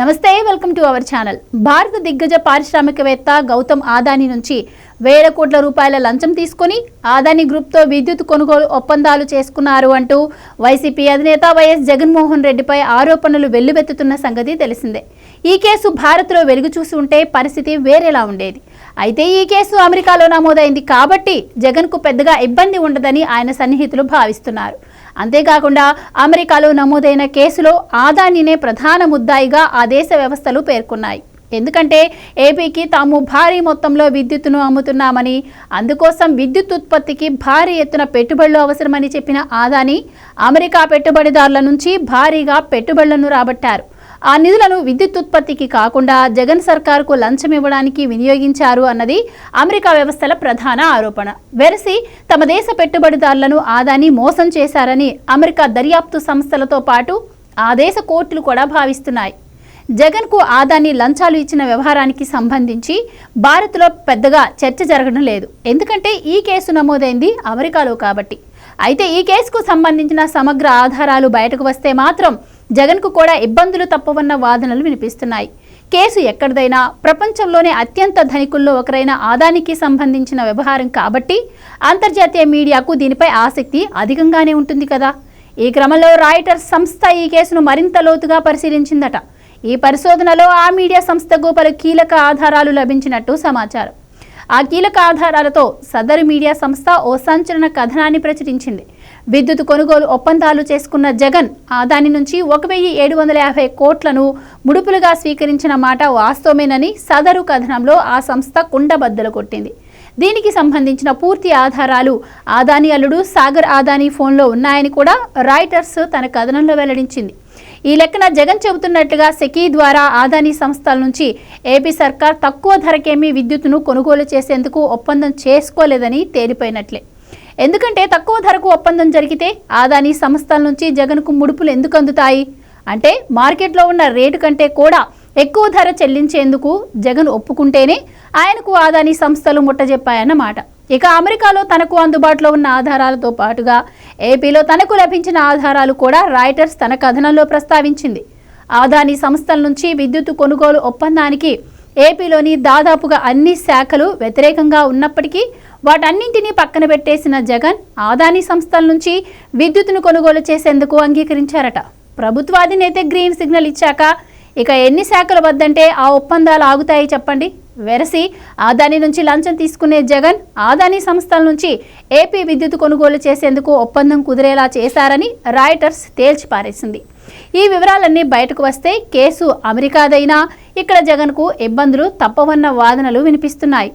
నమస్తే welcome to our channel. భారత దిగ్గజ పారిశ్రామికవేత్త గౌతమ్ ఆదాని నుంచి వేల కోట్ల రూపాయల లంచం తీసుకుని ఆదాని గ్రూప్తో విద్యుత్ కొనుగోలు ఒప్పందాలు చేసుకున్నారు అంటూ వైసీపీ అధినేత వైఎస్ జగన్మోహన్ రెడ్డిపై ఆరోపణలు వెల్లువెత్తుతున్న సంగతి తెలిసిందే. ఈ కేసు భారత్లో వెలుగు చూసి ఉంటే పరిస్థితి వేరేలా ఉండేది. అయితే ఈ కేసు అమెరికాలో నమోదైంది కాబట్టి జగన్కు పెద్దగా ఇబ్బంది ఉండదని ఆయన సన్నిహితులు భావిస్తున్నారు. అంతేకాకుండా అమెరికాలో నమోదైన కేసులో ఆదానినే ప్రధాన ముద్దాయిగా ఆ దేశ వ్యవస్థలు పేర్కొన్నాయి. ఎందుకంటే ఏపీకి తాము భారీ మొత్తంలో విద్యుత్తును అమ్ముతున్నామని అందుకోసం విద్యుత్ ఉత్పత్తికి భారీ ఎత్తున పెట్టుబడులు అవసరమని చెప్పిన ఆదాని అమెరికా పెట్టుబడిదారుల నుంచి భారీగా పెట్టుబడులను రాబట్టారు. ఆ నిధులను విద్యుత్ ఉత్పత్తికి కాకుండా జగన్ సర్కార్కు లంచం ఇవ్వడానికి వినియోగించారు అన్నది అమెరికా వ్యవస్థల ప్రధాన ఆరోపణ. వెరసి తమ దేశ పెట్టుబడిదారులను ఆదాని మోసం చేశారని అమెరికా దర్యాప్తు సంస్థలతో పాటు ఆ దేశ కోర్టులు కూడా భావిస్తున్నాయి. జగన్కు ఆదాని లంచాలు ఇచ్చిన వ్యవహారానికి సంబంధించి భారత్లో పెద్దగా చర్చ జరగడం లేదు. ఎందుకంటే ఈ కేసు నమోదైంది అమెరికాలో కాబట్టి. అయితే ఈ కేసుకు సంబంధించిన సమగ్ర ఆధారాలు బయటకు వస్తే మాత్రం జగన్కు కూడా ఇబ్బందులు తప్పవన్న వాదనలు వినిపిస్తున్నాయి. కేసు ఎక్కడిదైనా ప్రపంచంలోనే అత్యంత ధనికుల్లో ఒకరైన ఆదానికి సంబంధించిన వ్యవహారం కాబట్టి అంతర్జాతీయ మీడియాకు దీనిపై ఆసక్తి అధికంగానే ఉంటుంది కదా. ఈ క్రమంలో రాయిటర్స్ సంస్థ ఈ కేసును మరింత లోతుగా పరిశీలించిందట. ఈ పరిశోధనలో ఆ మీడియా సంస్థకు పలు కీలక ఆధారాలు లభించినట్టు సమాచారం. ఆ కీలక ఆధారాలతో సదరు మీడియా సంస్థ ఓ సంచలన కథనాన్ని ప్రచురించింది. విద్యుత్ కొనుగోలు ఒప్పందాలు చేసుకున్న జగన్ ఆదాని నుంచి ఒక వెయ్యి ఏడు వందల యాభై కోట్లను ముడుపులుగా స్వీకరించిన మాట వాస్తవమేనని సదరు కథనంలో ఆ సంస్థ కుండబద్దలు కొట్టింది. దీనికి సంబంధించిన పూర్తి ఆధారాలు ఆదాని అల్లుడు సాగర్ ఆదాని ఫోన్లో ఉన్నాయని కూడా రాయిటర్స్ తన కథనంలో వెల్లడించింది. ఈ లెక్కన జగన్ చెబుతున్నట్లుగా సెకీ ద్వారా ఆదాని సంస్థల నుంచి ఏపీ సర్కార్ తక్కువ ధరకేమీ విద్యుత్తును కొనుగోలు చేసేందుకు ఒప్పందం చేసుకోలేదని తేలిపోయినట్లే. ఎందుకంటే తక్కువ ధరకు ఒప్పందం జరిగితే ఆదాని సంస్థల నుంచి జగన్కు ముడుపులు ఎందుకు అందుతాయి? అంటే మార్కెట్లో ఉన్న రేటు కంటే కూడా ఎక్కువ ధర చెల్లించేందుకు జగన్ ఒప్పుకుంటేనే ఆయనకు ఆదాని సంస్థలు ముట్టజెప్పాయన్నమాట. ఇక అమెరికాలో తనకు అందుబాటులో ఉన్న ఆధారాలతో పాటుగా ఏపీలో తనకు లభించిన ఆధారాలు కూడా రాయిటర్స్ తన కథనంలో ప్రస్తావించింది. ఆదాని సంస్థల నుంచి విద్యుత్ కొనుగోలు ఒప్పందానికి ఏపీలోని దాదాపుగా అన్ని శాఖలు వ్యతిరేకంగా ఉన్నప్పటికీ వాటన్నింటినీ పక్కన పెట్టేసిన జగన్ ఆదాని సంస్థల నుంచి విద్యుత్తును కొనుగోలు చేసేందుకు అంగీకరించారట. ప్రభుత్వాధినేత గ్రీన్ సిగ్నల్ ఇచ్చాక ఇక ఎన్ని శాఖలు వద్దంటే ఆ ఒప్పందాలు ఆగుతాయి చెప్పండి. వెరసి ఆదాని నుంచి లంచం తీసుకునే జగన్ ఆదాని సంస్థల నుంచి ఏపీ విద్యుత్ కొనుగోలు చేసేందుకు ఒప్పందం కుదిరేలా చేశారని రాయిటర్స్ తేల్చిపారేసింది. ఈ వివరాలన్నీ బయటకు వస్తే కేసు అమెరికాదైనా ఇక్కడ జగన్కు ఇబ్బందులు తప్పవన్న వాదనలు వినిపిస్తున్నాయి.